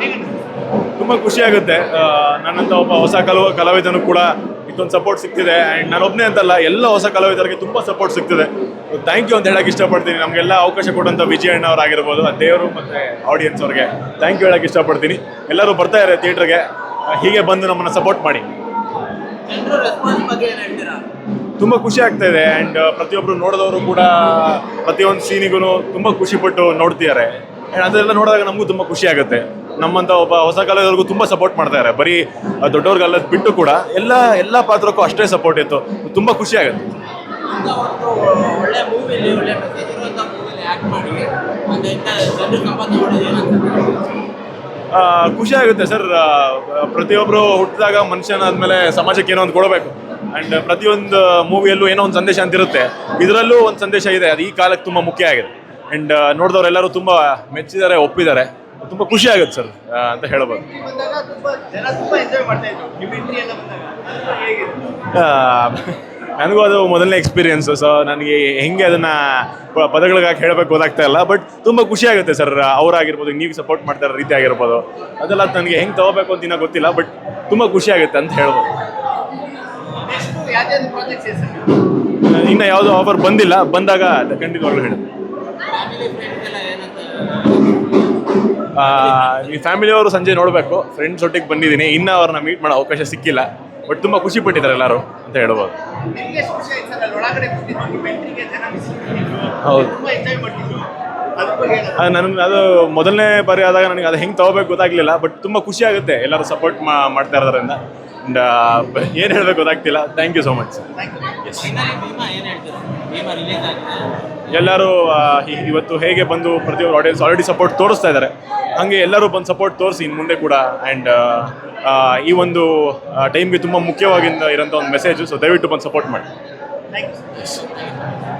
ಹೇಗೆ ತುಂಬ ಖುಷಿ ಆಗುತ್ತೆ. ನನ್ನಂತ ಒಬ್ಬ ಹೊಸ ಕಲ ಕಲಾವಿದನು ಕೂಡ ಇದೊಂದು ಸಪೋರ್ಟ್ ಸಿಗ್ತಿದೆ. ಆ್ಯಂಡ್ ನಾನು ಒಬ್ಬನೇ ಅಂತಲ್ಲ ಎಲ್ಲ ಹೊಸ ಕಲಾವಿದರಿಗೆ ತುಂಬ ಸಪೋರ್ಟ್ ಸಿಗ್ತಿದೆ. ಥ್ಯಾಂಕ್ ಯು ಅಂತ ಹೇಳಕ್ಕೆ ಇಷ್ಟಪಡ್ತೀನಿ. ನಮಗೆಲ್ಲ ಅವಕಾಶ ಕೊಟ್ಟಂಥ ವಿಜಯ್ ಅಣ್ಣ ಅವರಾಗಿರ್ಬೋದು ಆ ದೇವರು ಮತ್ತು ಆಡಿಯನ್ಸ್ ಅವ್ರಿಗೆ. ಥ್ಯಾಂಕ್ ಯು ಹೇಳಕ್ಕೆ ಇಷ್ಟಪಡ್ತೀನಿ. ಎಲ್ಲರೂ ಬರ್ತಾ ಇದ್ದಾರೆ ಥಿಯೇಟ್ರಿಗೆ ಹೀಗೆ ಬಂದು ನಮ್ಮನ್ನು ಸಪೋರ್ಟ್ ಮಾಡಿ. ತುಂಬ ಖುಷಿ ಆಗ್ತಾ ಇದೆ. ಆ್ಯಂಡ್ ಪ್ರತಿಯೊಬ್ಬರು ನೋಡಿದವರು ಕೂಡ ಪ್ರತಿಯೊಂದು ಸೀನಿಗೂ ತುಂಬ ಖುಷಿಪಟ್ಟು ನೋಡ್ತಿದ್ದಾರೆ. ಅದೆಲ್ಲ ನೋಡಿದಾಗ ನಮಗೂ ತುಂಬ ಖುಷಿ ಆಗುತ್ತೆ. ನಮ್ಮಂಥ ಒಬ್ಬ ಹೊಸ ಕಾಲದವ್ರಿಗೂ ತುಂಬ ಸಪೋರ್ಟ್ ಮಾಡ್ತಾರೆ ಬರೀ ದೊಡ್ಡವ್ರಿಗೆಲ್ಲ ಬಿಟ್ಟು ಕೂಡ ಎಲ್ಲ ಎಲ್ಲ ಪಾತ್ರಕ್ಕೂ ಅಷ್ಟೇ ಸಪೋರ್ಟ್ ಇತ್ತು. ತುಂಬ ಖುಷಿ ಆಗುತ್ತೆ. ಖುಷಿ ಆಗುತ್ತೆ ಸರ್. ಪ್ರತಿಯೊಬ್ಬರು ಹುಟ್ಟಿದಾಗ ಮನುಷ್ಯನಾದ್ಮೇಲೆ ಸಮಾಜಕ್ಕೆ ಏನೋ ಒಂದು ಕೊಡಬೇಕು. ಆ್ಯಂಡ್ ಪ್ರತಿಯೊಂದು ಮೂವಿಯಲ್ಲೂ ಏನೋ ಒಂದು ಸಂದೇಶ ಅಂತಿರುತ್ತೆ. ಇದರಲ್ಲೂ ಒಂದು ಸಂದೇಶ ಇದೆ. ಅದು ಈ ಕಾಲಕ್ಕೆ ತುಂಬ ಮುಖ್ಯ ಆಗಿದೆ. ಆ್ಯಂಡ್ ನೋಡಿದವರೆಲ್ಲರೂ ತುಂಬ ಮೆಚ್ಚಿದ್ದಾರೆ ಒಪ್ಪಿದ್ದಾರೆ. ತುಂಬ ಖುಷಿ ಆಗುತ್ತೆ ಸರ್ ಅಂತ ಹೇಳ್ಬೋದು. ನನಗೂ ಅದು ಮೊದಲನೇ ಎಕ್ಸ್ಪೀರಿಯನ್ಸ್ ಸೊ ನನಗೆ ಹೆಂಗೆ ಅದನ್ನ ಪದಗಳಿಗಾಗಿ ಹೇಳಬೇಕು ಗೊತ್ತಾಗ್ತಾ ಇಲ್ಲ ಬಟ್ ತುಂಬ ಖುಷಿ ಆಗುತ್ತೆ ಸರ್ ಅವರಾಗಿರ್ಬೋದು ನೀವು ಸಪೋರ್ಟ್ ಮಾಡ್ತಾ ಇರೋ ರೀತಿ ಆಗಿರ್ಬೋದು. ಅದೆಲ್ಲ ನನಗೆ ಹೆಂಗೆ ತಗೋಬೇಕು ಅಂತ ಇನ್ನೂ ಗೊತ್ತಿಲ್ಲ ಬಟ್ ತುಂಬ ಖುಷಿ ಆಗುತ್ತೆ ಅಂತ ಹೇಳ್ಬೋದು. ಇನ್ನು ಯಾವುದೋ ಆಫರ್ ಬಂದಿಲ್ಲ ಬಂದಾಗ ಖಂಡಿತವಾಗ್ಲೂ ಹೇಳುತ್ತೆ ಫ್ಯಾಮಿಲಿ ಫ್ರೆಂಡ್ಸ್ ಎಲ್ಲ ಏನಂತ? ಆ, ಈ ಫ್ಯಾಮಿಲಿಯವರು ಸಂಜೆ ನೋಡಬೇಕು. ಫ್ರೆಂಡ್ಸ್ ಒಟ್ಟಿಗೆ ಬಂದಿದ್ದೀನಿ. ಇನ್ನೂ ಅವ್ರನ್ನ ಮೀಟ್ ಮಾಡೋ ಅವಕಾಶ ಸಿಕ್ಕಿಲ್ಲ. ಬಟ್ ತುಂಬ ಖುಷಿ ಪಟ್ಟಿದ್ದಾರೆ ಎಲ್ಲರೂ ಅಂತ ಹೇಳ್ಬೋದು. ಸರ್? ಹೌದು. ತುಂಬ ಎಂಜಾಯ್ ಮಾಡ್ತಿದ್ರು. ಅದ್ರ ಬಗ್ಗೆ ನನಗೆ ಅದು ಮೊದಲನೇ ಬಾರಿ ಆದಾಗ ನನಗೆ ಅದು ಹೆಂಗೆ ತಗೋಬೇಕು ಗೊತ್ತಾಗ್ಲಿಲ್ಲ. ಬಟ್ ತುಂಬ ಖುಷಿ ಆಗುತ್ತೆ. ಎಲ್ಲರೂ ಸಪೋರ್ಟ್ ಮಾಡ್ತಾ ಇರೋದ್ರಿಂದ. ಏನು ಹೇಳಬೇಕು ಗೊತ್ತಾಗ್ತಿಲ್ಲ. Thank you so much finally ಎಲ್ಲರೂ ಇವತ್ತು ಹೇಗೆ ಬಂದು ಪ್ರತಿಯೊಬ್ಬರು ಆಡಿಯನ್ಸ್ ಆಲ್ರೆಡಿ ಸಪೋರ್ಟ್ ತೋರಿಸ್ತಾ ಇದ್ದಾರೆ. ಹಾಗೆ ಎಲ್ಲರೂ ಬಂದು ಸಪೋರ್ಟ್ ತೋರಿಸಿ ಇನ್ನು ಮುಂದೆ ಕೂಡ ಆ್ಯಂಡ್ ಈ ಒಂದು ಟೈಮ್ಗೆ ತುಂಬ ಮುಖ್ಯವಾಗಿಂದ ಇರೋಂಥ ಒಂದು ಮೆಸೇಜು ಸೊ ದಯವಿಟ್ಟು ಬಂದು ಸಪೋರ್ಟ್ ಮಾಡಿ. Thank you